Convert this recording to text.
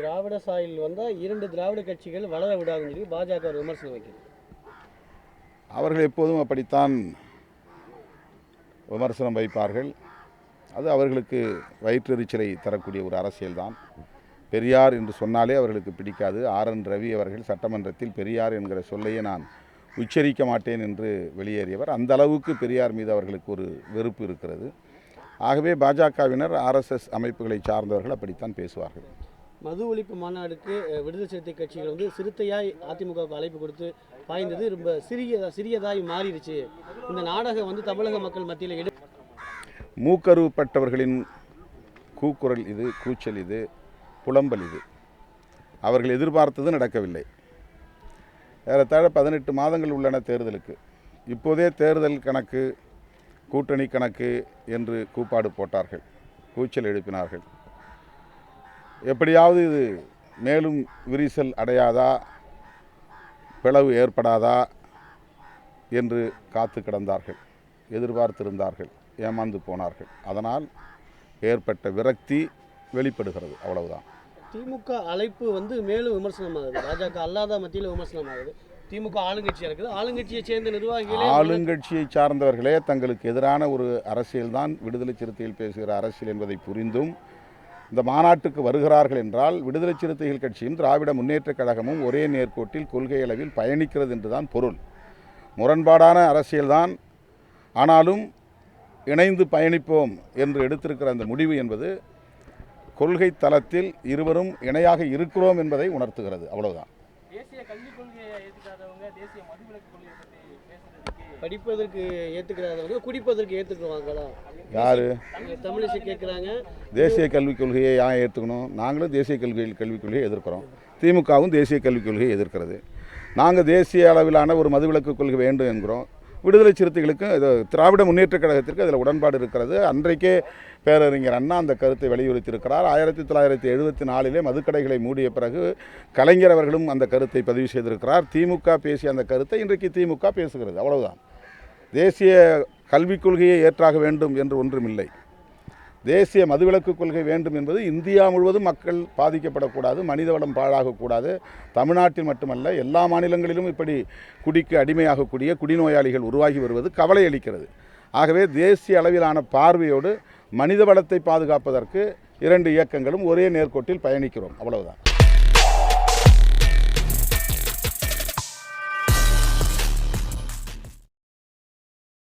திராவிட soil வந்தால் இரண்டு திராவிட கட்சிகள் வளர விடாதுன்னு சொல்லி பாஜக ஒரு விமர்சனம் வைக்கிறது. அவர்கள் எப்போதும் அப்படித்தான் விமர்சனம் வைப்பார்கள். அது அவர்களுக்கு வயிற்றெரிச்சலை தரக்கூடிய ஒரு அரசியல்தான் பெரியார் என்று சொன்னாலே அவர்களுக்கு பிடிக்காது. ஆர் என் ரவி அவர்கள் சட்டமன்றத்தில் பெரியார் என்கிற சொல்லையே நான் உச்சரிக்க மாட்டேன் என்று வெளியேறியவர். அந்த அளவுக்கு பெரியார் மீது அவர்களுக்கு ஒரு வெறுப்பு இருக்கிறது. ஆகவே பாஜகவினர் ஆர்எஸ்எஸ் அமைப்புகளை சார்ந்தவர்கள் அப்படித்தான் பேசுவார்கள். மது ஒழிப்பு மாநாடுக்கு விடுதலை சிறுத்தை கட்சிகள் வந்து சிறுத்தையாய் அதிமுகவுக்கு அழைப்பு கொடுத்து பாய்ந்தது. ரொம்ப சிறிய சிறியதாய் மாறிடுச்சு. இந்த நாடகம் வந்து தமிழக மக்கள் மத்தியில் எடு மூக்கருவப்பட்டவர்களின் கூக்குரல் இது கூச்சல் இது புலம்பல் இது. அவர்கள் எதிர்பார்த்தது நடக்கவில்லை. ஏறத்தாழ பதினெட்டு மாதங்கள் உள்ளன தேர்தலுக்கு. இப்போதே தேர்தல் கணக்கு கூட்டணி கணக்கு என்று கூப்பாடு போட்டார்கள். கூச்சல் எழுப்பினார்கள். எப்படியாவது இது மேலும் விரிசல் அடையாதா? பிளவு ஏற்படாதா? என்று காத்து கிடந்தார்கள். எதிர்பார்த்திருந்தார்கள். ஏமாந்து போனார்கள். அதனால் ஏற்பட்ட விரக்தி வெளிப்படுகிறது. அவ்வளவுதான். திமுக அழைப்பு வந்து மேலும் விமர்சனமாகுது. பாஜக அல்லாத மத்தியில் விமர்சனமாகுது. திமுக ஆளுங்கட்சியாக இருக்குது. ஆளுங்கட்சியை சேர்ந்த நிர்வாகிகளே ஆளுங்கட்சியை சார்ந்தவர்களே தங்களுக்கு எதிரான ஒரு அரசியல்தான் விடுதலை சிறுத்தைகள் பேசுகிற அரசியல் என்பதை புரிந்தும் இந்த மாநாட்டுக்கு வருகிறார்கள் என்றால் விடுதலை சிறுத்தைகள் கட்சியும் திராவிட முன்னேற்றக் கழகமும் ஒரே நேர்கோட்டில் கொள்கை அளவில் பயணிக்கிறது என்றுதான் பொருள். முரண்பாடான அரசியல்தான். ஆனாலும் இணைந்து பயணிப்போம் என்று எடுத்திருக்கிற அந்த முடிவு என்பது கொள்கை தளத்தில் இருவரும் இணையாக இருக்கிறோம் என்பதை உணர்த்துகிறது. அவ்வளவுதான். படிப்பதற்கு ஏற்றுக்கிறாதவங்க குடிப்பதற்கு ஏற்றுக்குவாங்களா யாரு? தமிழிசை கேட்குறாங்க தேசிய கல்விக் கொள்கையை ஏன் ஏற்றுக்கணும் நாங்களும் தேசிய கல்வி கல்விக் கொள்கையை எதிர்க்கிறோம். திமுகவும் தேசிய கல்விக் கொள்கையை எதிர்க்கிறது. நாங்கள் தேசிய அளவிலான ஒரு மதுவிலக்கு கொள்கை வேண்டும் என்கிறோம். விடுதலை சிறுத்தைகளுக்கும் இது திராவிட முன்னேற்றக் கழகத்திற்கு அதில் உடன்பாடு இருக்கிறது. அன்றைக்கே பேரறிஞர் அண்ணா அந்த கருத்தை வலியுறுத்தியிருக்கிறார். ஆயிரத்தி தொள்ளாயிரத்தி எழுபத்தி நாலிலே மதுக்கடைகளை மூடிய பிறகு கலைஞர் அவர்களும் அந்த கருத்தை பதிவு செய்திருக்கிறார். திமுக பேசிய அந்த கருத்தை இன்றைக்கு திமுக பேசுகிறது. அவ்வளவுதான். தேசிய கல்விக் கொள்கையை ஏற்றாக வேண்டும் என்று ஒன்றுமில்லை. தேசிய மதுவிலக்கு கொள்கை வேண்டும் என்பது இந்தியா முழுவதும் மக்கள் பாதிக்கப்படக்கூடாது மனிதவளம் பாழாகக்கூடாது. தமிழ்நாட்டில் மட்டுமல்ல எல்லா மாநிலங்களிலும் இப்படி குடிக்கு அடிமையாகக்கூடிய குடிநோயாளிகள் உருவாகி வருவது கவலை அளிக்கிறது. ஆகவே தேசிய அளவிலான பார்வையோடு மனித வளத்தை பாதுகாப்பதற்கு இரண்டு இயக்கங்களும் ஒரே நேர்கோட்டில் பயணிக்கிறோம். அவ்வளவுதான்.